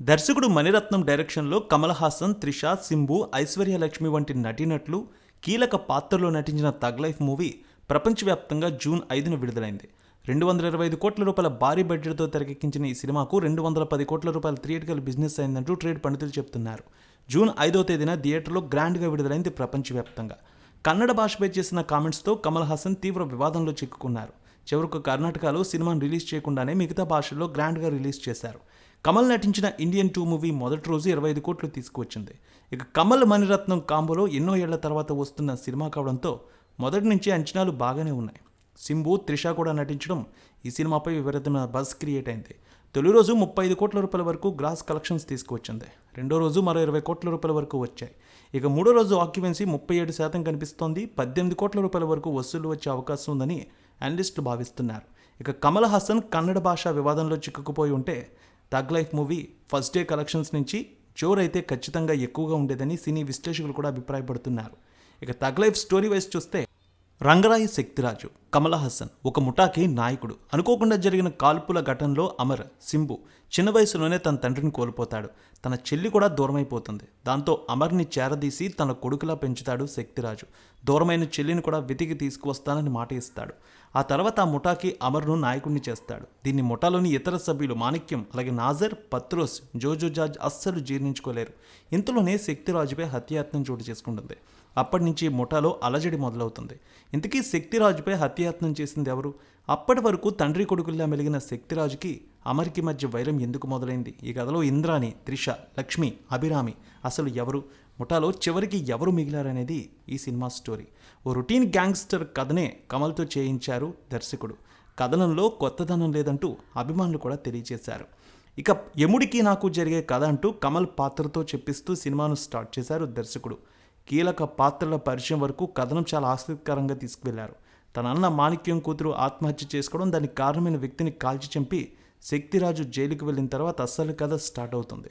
దర్శకుడు మణిరత్నం డైరెక్షన్లో కమల్ హాసన్ త్రిష సింబు ఐశ్వర్యలక్ష్మి వంటి నటీనట్లు కీలక పాత్రలో నటించిన తగ్ లైఫ్ మూవీ ప్రపంచవ్యాప్తంగా జూన్ ఐదున విడుదలైంది. రెండు వందల ఇరవై ఐదు కోట్ల రూపాయల భారీ బడ్జెట్తో తెరకెక్కించిన ఈ సినిమాకు రెండు వందల పది కోట్ల రూపాయల థియేటికల్ బిజినెస్ అయిందంటూ ట్రేడ్ పండితులు చెప్తున్నారు. జూన్ ఐదో తేదీన థియేటర్లో గ్రాండ్గా విడుదలైంది ప్రపంచవ్యాప్తంగా. కన్నడ భాషపై చేసిన కామెంట్స్తో కమల్ హాసన్ తీవ్ర వివాదంలో చిక్కుకున్నారు. చివరకు కర్ణాటకలో సినిమాను రిలీజ్ చేయకుండానే మిగతా భాషల్లో గ్రాండ్గా రిలీజ్ చేశారు. కమల్ నటించిన ఇండియన్ టూ మూవీ మొదటి రోజు ఇరవై ఐదు కోట్లు తీసుకువచ్చింది. ఇక కమల్ మణిరత్నం కాంబోలో ఎన్నో ఏళ్ళ తర్వాత వస్తున్న సినిమా కావడంతో మొదటి నుంచి అంచనాలు బాగానే ఉన్నాయి. సింబు త్రిష కూడా నటించడం ఈ సినిమాపై విపరీతమైన బజ్ క్రియేట్ అయింది. తొలి రోజు ముప్పై ఐదు కోట్ల రూపాయల వరకు గ్రాస్ కలెక్షన్స్ తీసుకువచ్చింది. రెండో రోజు మరో ఇరవై కోట్ల రూపాయల వరకు వచ్చాయి. ఇక మూడో రోజు ఆక్యుపెన్సీ ముప్పై ఏడు శాతం కనిపిస్తోంది. పద్దెనిమిది కోట్ల రూపాయల వరకు వసూలు వచ్చే అవకాశం ఉందని అనలిస్టులు భావిస్తున్నారు. ఇక కమల్ హాసన్ కన్నడ భాష వివాదంలో చిక్కుకుపోయి ఉంటే thug life movie first day collections నుంచి జోరైతే ఖచ్చితంగా ఎక్కువగా ఉండేదని సినీ విశ్లేషకులు కూడా అభిప్రాయపడుతున్నారు. ఇక తగ్ లైఫ్ స్టోరీ వైస్ చూస్తే రంగరాయి శక్తిరాజు కమల్ హాసన్ ఒక ముఠాకి నాయకుడు. అనుకోకుండా జరిగిన కాల్పుల ఘటనలో అమర్ సింబు చిన్న వయసులోనే తన తండ్రిని కోల్పోతాడు. తన చెల్లి కూడా దూరమైపోతుంది. దాంతో అమర్ని చేరదీసి తన కొడుకులా పెంచుతాడు శక్తిరాజు. దూరమైన చెల్లిని కూడా వెతికి తీసుకువస్తానని మాట ఇస్తాడు. ఆ తర్వాత ఆ ముఠాకి అమర్ను నాయకుడిని చేస్తాడు. దీన్ని ముఠాలోని ఇతర సభ్యులు మాణిక్యం అలాగే నాజర్ పత్రోస్ జోజో జార్జ్ అస్సలు జీర్ణించుకోలేరు. ఇంతలోనే శక్తిరాజుపై హత్యాయత్నం చోటు చేసుకుంటుంది. అప్పటి నుంచి ముఠాలో అలజడి మొదలవుతుంది. ఇంతకీ శక్తిరాజుపై హత్యాయత్నం చేసింది ఎవరు? అప్పటి వరకు తండ్రి కొడుకుల్లా మెలిగిన శక్తిరాజుకి అమర్కి మధ్య వైరం ఎందుకు మొదలైంది? ఈ కథలో ఇంద్రాణి త్రిష లక్ష్మి అభిరామి అసలు ఎవరు? ముఠాలో చివరికి ఎవరు మిగిలారనేది ఈ సినిమా స్టోరీ. ఓ రొటీన్ గ్యాంగ్స్టర్ కథనే కమల్తో చేయించారు దర్శకుడు. కథనంలో కొత్తదనం లేదంటూ అభిమానులు కూడా తెలియజేశారు. ఇక యముడికి నాకు జరిగే కథ అంటూ కమల్ పాత్రతో చెప్పిస్తూ సినిమాను స్టార్ట్ చేశారు దర్శకుడు. కీలక పాత్రల పరిచయం వరకు కథనం చాలా ఆసక్తికరంగా తీసుకువెళ్ళారు. తన అన్న మాణిక్యం కూతురు ఆత్మహత్య చేసుకోవడం దానికి కారణమైన వ్యక్తిని కాల్చి చంపి శక్తిరాజు జైలుకు వెళ్ళిన తర్వాత అస్సలు కథ స్టార్ట్ అవుతుంది.